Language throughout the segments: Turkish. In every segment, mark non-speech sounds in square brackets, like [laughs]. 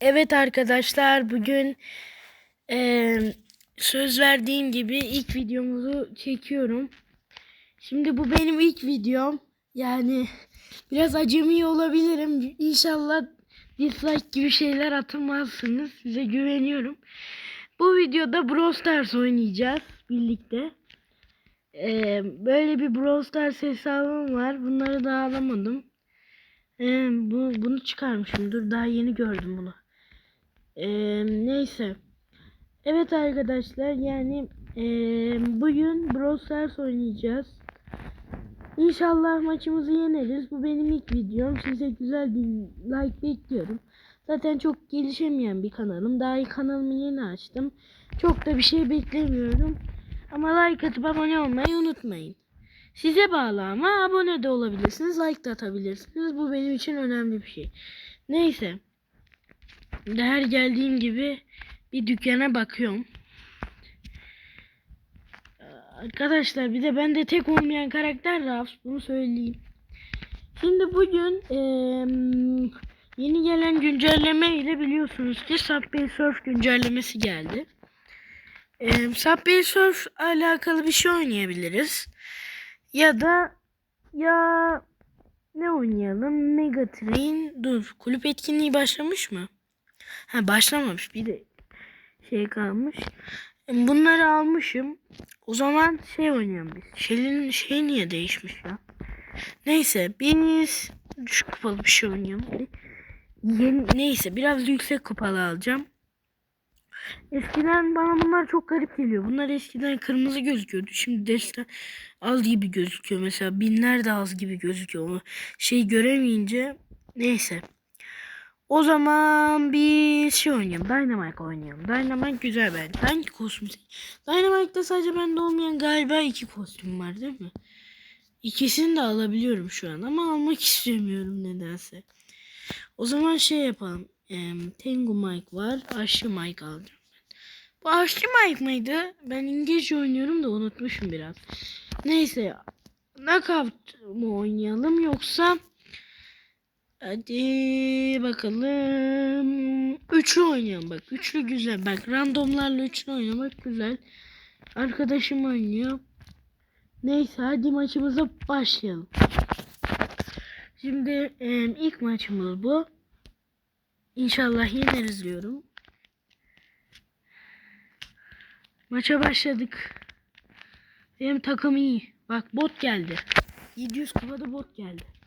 Evet arkadaşlar bugün eee, söz verdiğim gibi ilk videomuzu çekiyorum. Şimdi bu benim ilk videom. Yani biraz acemi olabilirim. İnşallah dislike gibi şeyler atılmazsınız. Size güveniyorum. Bu videoda Brawl Stars oynayacağız birlikte. Eee, böyle bir Brawl Stars hesabım var. Bunları da alamadım. Eee, bu, bunu çıkarmışım. Dur daha yeni gördüm bunu. Eee, neyse. Evet arkadaşlar yani eee, bugün Brawl oynayacağız. İnşallah maçımızı yeneriz. Bu benim ilk videom. Size güzel bir like bekliyorum. Zaten çok gelişemeyen bir kanalım. Daha iyi kanalımı yeni açtım. Çok da bir şey beklemiyorum. Ama like atıp abone olmayı unutmayın. Size bağlı ama abone de olabilirsiniz. Like de atabilirsiniz. Bu benim için önemli bir şey. Neyse. Her geldiğim gibi bir dükkana bakıyorum. Arkadaşlar bir de bende tek olmayan karakter Rafs. Bunu söyleyeyim. Şimdi bugün eee, yeni gelen güncelleme ile biliyorsunuz ki Subway Surf güncellemesi geldi. Eee Subway Surf alakalı bir şey oynayabiliriz. Ya da ya ne oynayalım? Mega Train. Dur. Kulüp etkinliği başlamış mı? Ha başlamamış. Bir de şey kalmış. Bunları almışım. O zaman şey oynayalım biz. Şeyin şey niye değişmiş ya? Neyse biz düşük kupalı bir şey oynayalım. Yeni, neyse biraz yüksek kupalı alacağım. Eskiden bana bunlar çok garip geliyor. Bunlar eskiden kırmızı gözüküyordu. Şimdi destan az gibi gözüküyor. Mesela binler de az gibi gözüküyor. O şey göremeyince neyse. O zaman bir şey oynayalım. Dynamite oynayalım. Dynamite güzel bence. Hangi kostüm? Dynamite'da sadece bende olmayan galiba iki kostüm var değil mi? İkisini de alabiliyorum şu an ama almak [laughs] istemiyorum nedense. O zaman şey yapalım. Em, Tengu Mike var. Aşçı Mike alacağım ben. Bu Aşçı Mike mıydı? Ben İngilizce oynuyorum da unutmuşum biraz. Neyse. Knockout mu oynayalım yoksa Hadi bakalım. Üçlü oynayalım bak. Üçlü güzel. Bak randomlarla üçlü oynamak güzel. Arkadaşım oynuyor. Neyse hadi maçımıza başlayalım. Şimdi em, ilk maçımız bu. İnşallah yeneriz diyorum. Maça başladık. Benim takım iyi. Bak bot geldi. 700 kupada bot geldi.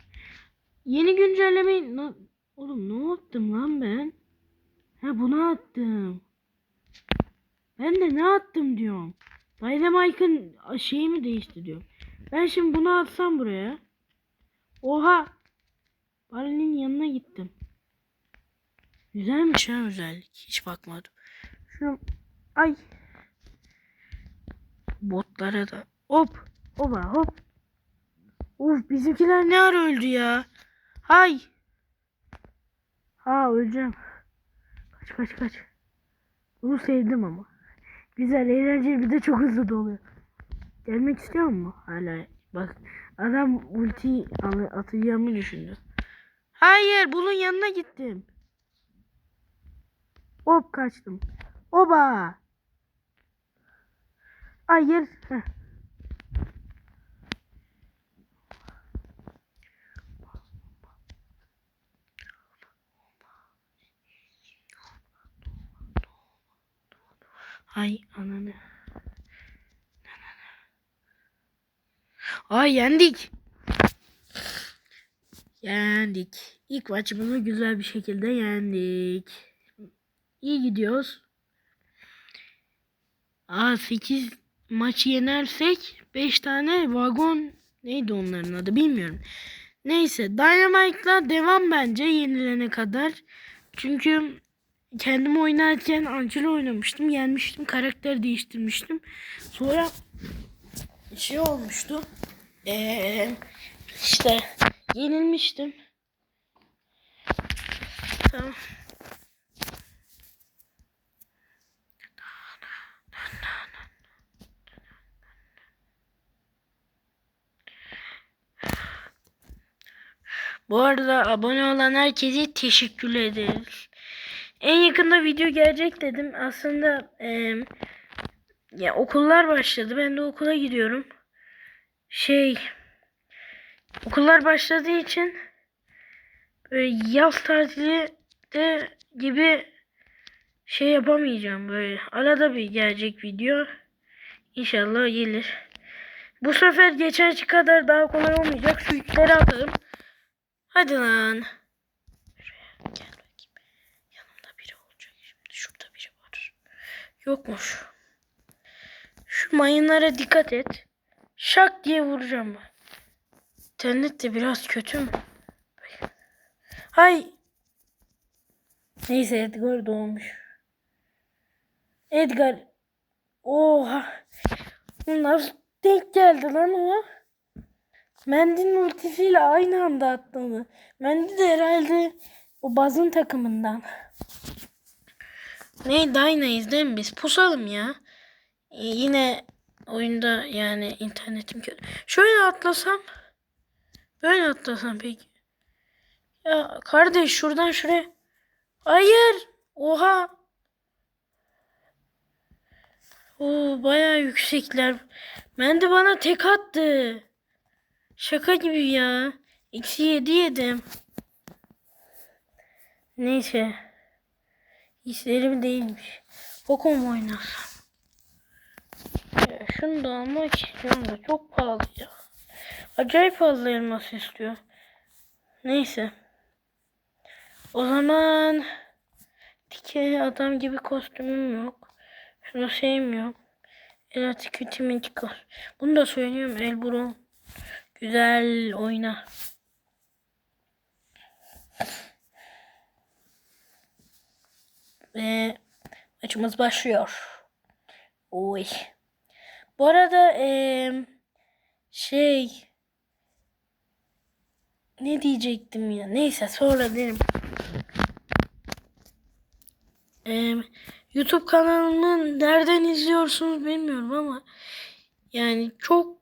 Yeni güncellemeyi... Na- Oğlum ne yaptım lan ben? Ha bunu attım. Ben de ne attım diyorum. Dynamite'ın şeyi mi değişti diyorum. Ben şimdi bunu atsam buraya. Oha. Barley'nin yanına gittim. Güzelmiş ha özellik. Hiç bakmadım. Şunu... Ay. Botlara da. Hop. Oba hop. Uf bizimkiler ne ara öldü ya. Hay. Ha öleceğim. Kaç kaç kaç. Bunu sevdim ama. Güzel eğlenceli bir de çok hızlı doluyor. Gelmek istiyor mu? Hala bak adam ulti atacağımı düşündü. Hayır bunun yanına gittim. Hop kaçtım. Oba. Hayır. Heh. Ay ananı. Ay yendik. Yendik. İlk maçımızı güzel bir şekilde yendik. İyi gidiyoruz. Aa 8 maçı yenersek 5 tane vagon neydi onların adı bilmiyorum. Neyse Dynamite'la devam bence yenilene kadar. Çünkü kendim oynarken Angelo oynamıştım. Yenmiştim. Karakter değiştirmiştim. Sonra şey olmuştu. Ee, işte yenilmiştim. Tamam. Bu arada abone olan herkese teşekkür ederiz. En yakında video gelecek dedim. Aslında eee, ya okullar başladı. Ben de okula gidiyorum. Şey okullar başladığı için böyle yaz tatili de gibi şey yapamayacağım böyle. Arada bir gelecek video. İnşallah gelir. Bu sefer geçenki kadar daha kolay olmayacak. Şu yükleri atalım. Hadi lan. Şuraya gel bakayım. Yanımda biri olacak. Şimdi şurada biri var. Yokmuş. Şu mayınlara dikkat et. Şak diye vuracağım ben. İnternet de biraz kötü mü? Hay. Neyse Edgar doğmuş. Edgar. Oha. Nasıl denk geldi lan o? Mendy'nin ultisiyle aynı anda atladı. Mendy de herhalde o bazın takımından. Ne Dyna'yız değil mi biz? Pusalım ya. Ee, yine oyunda yani internetim kötü. Şöyle atlasam. Böyle atlasam peki. Ya kardeş şuradan şuraya. Hayır. Oha. Oo bayağı yüksekler. Mendy bana tek attı. Şaka gibi ya. Eksi yedi yedim. Neyse. Hislerim değilmiş. Mu oynasam? Ya şunu da almak istiyorum da çok pahalı ya. Acayip fazla elmas istiyor. Neyse. O zaman dike adam gibi kostümüm yok. Şunu sevmiyorum. Evet kötü mintikor. Bunu da söylüyorum Elburo. Güzel oyna. Ve maçımız başlıyor. Oy. Bu arada eee, şey ne diyecektim ya? Neyse sonra derim. Eee, YouTube kanalımı nereden izliyorsunuz bilmiyorum ama yani çok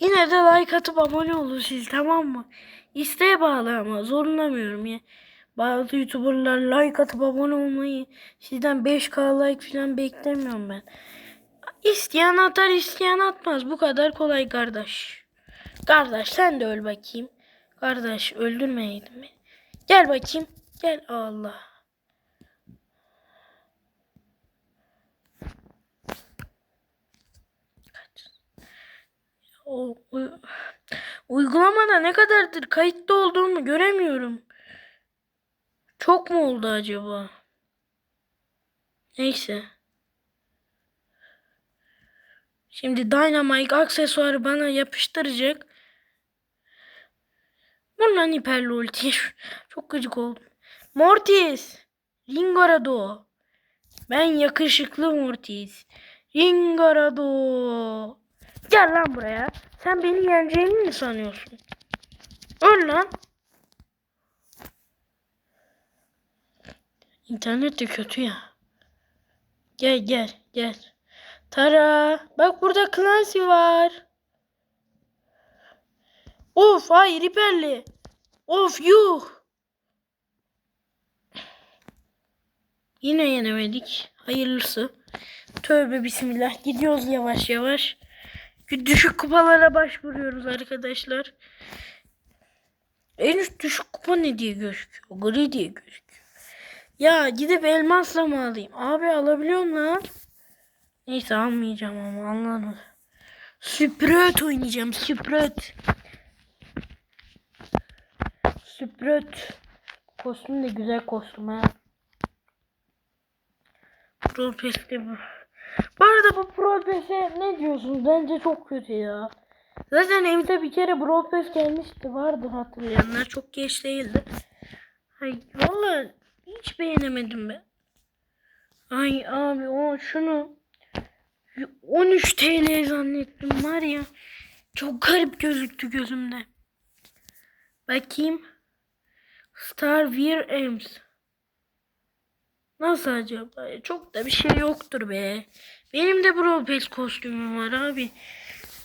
yine de like atıp abone olun siz tamam mı? İsteğe bağlı ama zorlamıyorum ya. Bazı YouTuber'lar like atıp abone olmayı sizden 5k like falan beklemiyorum ben. İsteyen atar isteyen atmaz. Bu kadar kolay kardeş. Kardeş sen de öl bakayım. Kardeş öldürmeyeydin beni. Gel bakayım. Gel Allah. O, u- uygulamada ne kadardır kayıtlı olduğumu göremiyorum. Çok mu oldu acaba? Neyse. Şimdi Dynamite aksesuarı bana yapıştıracak. Bundan hiperli ulti. [laughs] Çok gıcık oldum. Mortis. Ringorado. Ben yakışıklı Mortis. Ringorado. Gel lan buraya. Sen beni yeneceğini mi sanıyorsun? Öl lan. İnternet de kötü ya. Gel gel gel. Tara. Bak burada Clancy var. Of hayır hiperli. Of yuh. Yine yenemedik. Hayırlısı. Tövbe bismillah. Gidiyoruz yavaş yavaş. Düşük kupalara başvuruyoruz arkadaşlar. En üst düşük kupa ne diye gözüküyor? Gri diye gözüküyor. Ya gidip elmasla mı alayım? Abi alabiliyorum lan. Neyse almayacağım ama anladın. Süpröt oynayacağım. Süpröt. Süpröt. Kostüm de güzel kostüm ha. Pro bu. Bu arada bu Pro ne diyorsunuz? Bence çok kötü ya. Zaten evde bir kere Pro Pass gelmişti. Vardır hatırlayanlar. Çok geç değildi. Ay valla hiç beğenemedim ben. Ay abi o şunu 13 TL zannettim var ya. Çok garip gözüktü gözümde. Bakayım. Star Wear Ems. Nasıl acaba? Çok da bir şey yoktur be. Benim de Pass kostümüm var abi.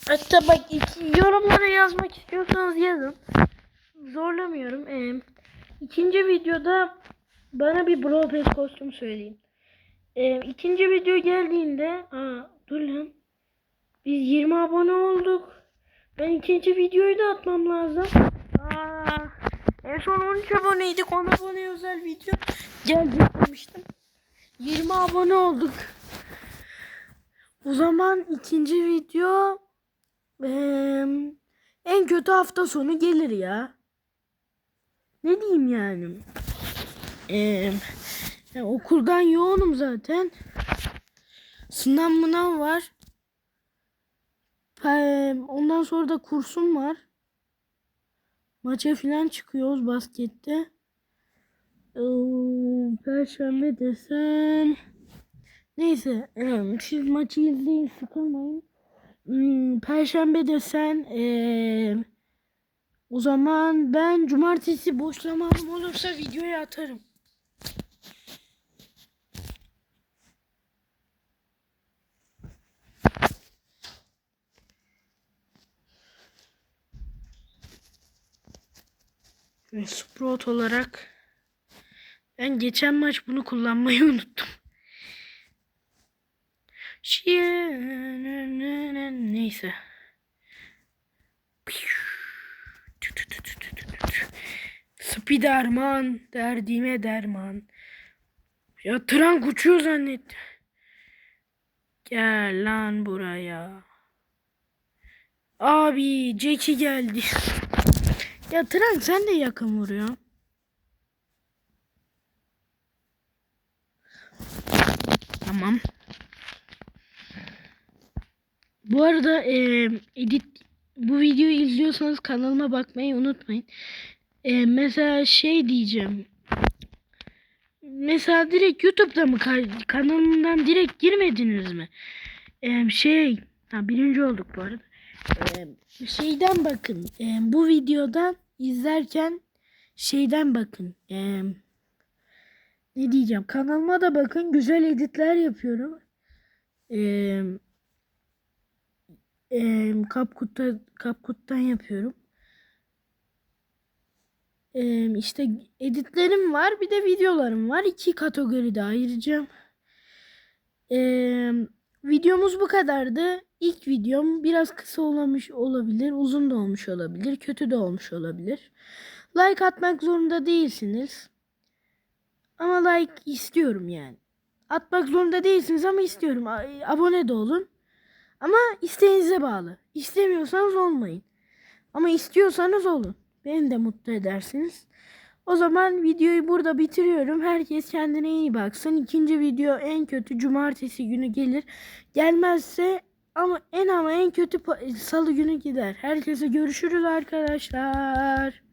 Hatta bak iki, yorumlara yazmak istiyorsanız yazın. Zorlamıyorum. Ee, ikinci videoda bana bir Brawl Pass kostüm söyleyin. Ee, ikinci video geldiğinde aa, dur lan. Biz 20 abone olduk. Ben ikinci videoyu da atmam lazım. Aa, en son 13 aboneydik. 10 abone özel video demiştim. 20 abone olduk. O zaman ikinci video eee, en kötü hafta sonu gelir ya. Ne diyeyim yani? Eee, ya okuldan yoğunum zaten. Sınav mınav var. Ondan sonra da kursum var. Maça falan çıkıyoruz baskette. Perşembe desen. Neyse. Siz maçı izleyin sıkılmayın. Hmm, Perşembe desen. O zaman ben cumartesi boş zamanım olursa videoyu atarım. Ve Sprout olarak ben geçen maç bunu kullanmayı [laughs] unuttum. Neyse. Spiderman derdime derman. Ya tren uçuyor zannettim. Gel lan buraya. Abi Jackie geldi. [laughs] Ya tren sen de yakın vuruyor. Tamam. Bu arada e, edit bu videoyu izliyorsanız kanalıma bakmayı unutmayın. E, mesela şey diyeceğim. Mesela direkt YouTube'da mı ka- kanalımdan direkt girmediniz mi? E, şey ha, birinci olduk bu arada. E, şeyden bakın. E, bu videodan izlerken şeyden bakın. E, ne diyeceğim? Kanalıma da bakın. Güzel editler yapıyorum. Eee Eee Kapkut'ta Kapkut'tan yapıyorum. Eee işte editlerim var, bir de videolarım var. İki kategoride ayıracağım. Eee videomuz bu kadardı. İlk videom biraz kısa olmuş olabilir, uzun da olmuş olabilir, kötü de olmuş olabilir. Like atmak zorunda değilsiniz. Ama like istiyorum yani. Atmak zorunda değilsiniz ama istiyorum. Abone de olun. Ama isteğinize bağlı. İstemiyorsanız olmayın. Ama istiyorsanız olun. Beni de mutlu edersiniz. O zaman videoyu burada bitiriyorum. Herkes kendine iyi baksın. İkinci video en kötü cumartesi günü gelir. Gelmezse ama en ama en kötü salı günü gider. Herkese görüşürüz arkadaşlar.